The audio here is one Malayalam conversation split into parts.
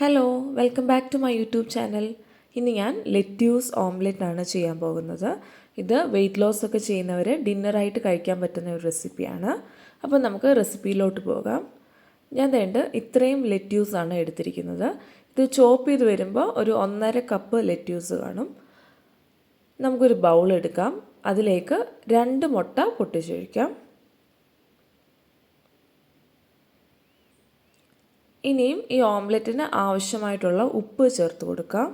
Hello welcome back to my YouTube channel ഇന്ന് ഞാൻ ലെറ്റ്യൂസ് ഓംലെറ്റ് ആണ് ചെയ്യാൻ പോകുന്നത്. ഇത് വെയിറ്റ് ലോസ് ഒക്കെ ചെയ്യുന്നവർ ഡിന്നറായിട്ട് കഴിക്കാൻ പറ്റുന്ന ഒരു റെസിപ്പിയാണ് അപ്പോൾ നമുക്ക് റെസിപ്പിയിലോട്ട് പോകാം. ഞാൻ വേണ്ട ഇത്രയും ലെറ്റ്യൂസ് ആണ് എടുത്തിരിക്കുന്നത്. ഇത് ചോപ്പ് ചെയ്ത് വരുമ്പോൾ ഒരു ഒന്നര കപ്പ് ലെറ്റ്യൂസ് കാണും. നമുക്കൊരു ബൗൾ എടുക്കാം. അതിലേക്ക് രണ്ട് മുട്ട പൊട്ടിച്ചൊഴിക്കാം. ഇനിയും ഈ ഓംലെറ്റിന് ആവശ്യമായിട്ടുള്ള ഉപ്പ് ചേർത്ത് കൊടുക്കാം.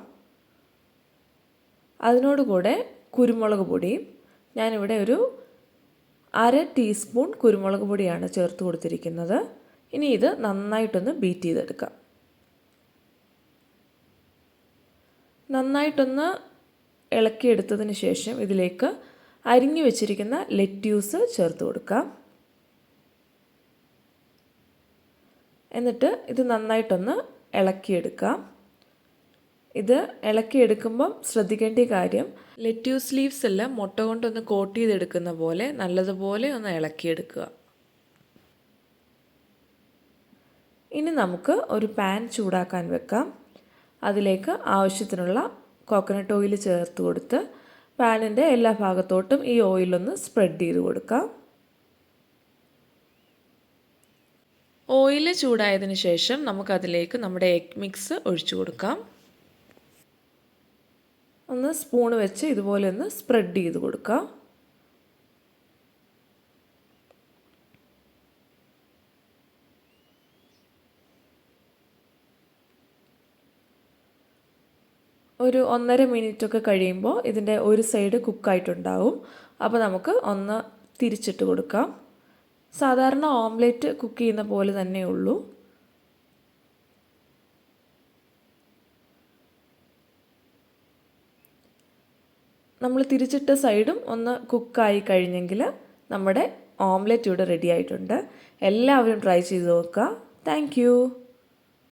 അതിനോടുകൂടെ കുരുമുളക് പൊടിയും ഞാനിവിടെ ഒരു അര ടീസ്പൂൺ കുരുമുളക് പൊടിയാണ് ചേർത്ത് കൊടുത്തിരിക്കുന്നത്. ഇനി ഇത് നന്നായിട്ടൊന്ന് ബീറ്റ് ചെയ്തെടുക്കാം. നന്നായിട്ടൊന്ന് ഇളക്കിയെടുത്തതിന് ശേഷം ഇതിലേക്ക് അരിഞ്ഞു വെച്ചിരിക്കുന്ന ലെറ്റ്യൂസ് ചേർത്ത് കൊടുക്കാം. എന്നിട്ട് ഇത് നന്നായിട്ടൊന്ന് ഇളക്കിയെടുക്കാം ഇത് ഇളക്കിയെടുക്കുമ്പം ശ്രദ്ധിക്കേണ്ട കാര്യം ലെറ്റ്യൂസ് ലീവ്സ് എല്ലാം മുട്ട കൊണ്ടൊന്ന് കോട്ട് ചെയ്തെടുക്കുന്ന പോലെ നല്ലതുപോലെ ഒന്ന് ഇളക്കിയെടുക്കുക. ഇനി നമുക്ക് ഒരു പാൻ ചൂടാക്കാൻ വെക്കാം. അതിലേക്ക് ആവശ്യത്തിനുള്ള കോക്കനട്ട് ഓയിൽ ചേർത്ത് കൊടുത്ത് പാനിന്റെ എല്ലാ ഭാഗത്തോട്ടും ഈ ഓയിലൊന്ന് സ്പ്രെഡ് ചെയ്ത് കൊടുക്കാം. ഓയിൽ ചൂടായതിന് ശേഷം നമുക്കതിലേക്ക് നമ്മുടെ എഗ് മിക്സ് ഒഴിച്ചു കൊടുക്കാം. ഒന്ന് സ്പൂൺ വെച്ച് ഇതുപോലെ ഒന്ന് സ്പ്രെഡ് ചെയ്ത് കൊടുക്കാം. ഒരു ഒന്നര മിനിറ്റ് ഒക്കെ കഴിയുമ്പോൾ ഇതിന്റെ ഒരു സൈഡ് കുക്കായിട്ടുണ്ടാവും അപ്പോൾ നമുക്ക് ഒന്ന് തിരിച്ചിട്ട് കൊടുക്കാം. സാധാരണ ഓംലെറ്റ് കുക്ക് ചെയ്യുന്ന പോലെ തന്നെ ഉള്ളൂ. നമ്മൾ തിരിച്ചിട്ട സൈഡും ഒന്ന് കുക്കായി കഴിഞ്ഞെങ്കിൽ നമ്മുടെ ഓംലെറ്റ് ഇവിടെ റെഡി ആയിട്ടുണ്ട്. എല്ലാവരും ട്രൈ ചെയ്ത് നോക്കുക. താങ്ക്